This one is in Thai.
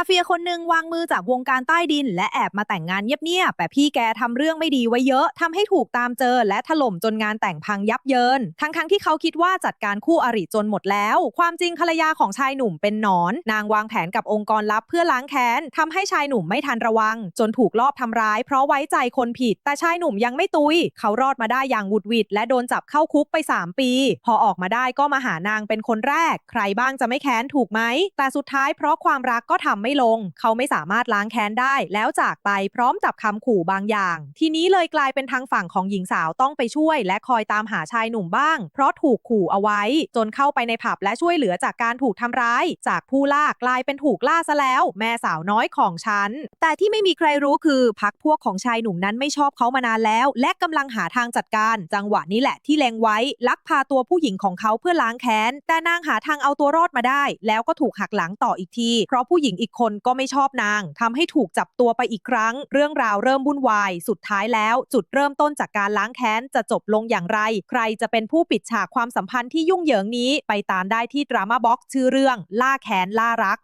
มาเฟียคนหนึ่งวางมือจากวงการใต้ดิน และแอบมาแต่งงานเงียบๆแต่พี่แกทำเรื่องไม่ดีไว้เยอะทำให้ถูกตามเจอและถล่มจนงานแต่งพังยับเยิน ทั้งๆที่เขาคิดว่าจัดการคู่อริจนหมดแล้ว ความจริงภรรยาของชายหนุ่มเป็นหนอน นางวางแผนกับองค์กรลับเพื่อล้างแค้นทำให้ชายหนุ่มไม่ทันระวัง จนถูกลอบทำร้าย เพราะไว้ใจคนผิด แต่ชายหนุ่มยังไม่ตุย เขารอดมาได้อย่างหวุดหวิดและโดนจับเข้าคุกไป 3 ปี พอออกมาได้ก็มาหานางเป็นคนแรก ใครบ้างจะไม่แค้นถูกไหมแต่สุดท้ายเพราะความรักก็ทำไม่ลง เขาไม่สามารถล้างแค้นได้ แล้วจากไปพร้อมจับคำขู่บางอย่าง ทีนี้เลยกลายเป็นทางฝั่งของหญิงสาวต้องไปช่วย และคอยตามหาชายหนุ่มบ้าง เพราะถูกขู่เอาไว้ จนเข้าไปในผับและช่วยเหลือจากการถูกทำร้าย จากผู้ล่ากลายเป็นถูกล่าซะแล้ว แม่สาวน้อยของฉัน แต่ที่ไม่มีใครรู้คือพักพวกของชายหนุ่มนั้นไม่ชอบเขามานานแล้ว และกำลังหาทางจัดการ จังหวะนี้แหละที่เลงไว้ ลักพาตัวผู้หญิงของเขาเพื่อล้างแค้น แต่นางหาทางเอาตัวรอดมาได้ แล้วก็ถูกหักหลังต่ออีกที เพราะผู้หญิงอีกคนก็ไม่ชอบนางทำให้ถูกจับตัวไปอีกครั้ง เรื่องราวเริ่มวุ่นวาย สุดท้ายแล้ว จุดเริ่มต้นจากการล้างแค้นจะจบลงอย่างไร ใครจะเป็นผู้ปิดฉากความสัมพันธ์ที่ยุ่งเหยิงนี้ ไปตามได้ที่ดราม่าบ็อกชื่อเรื่องล่าแค้นล่ารัก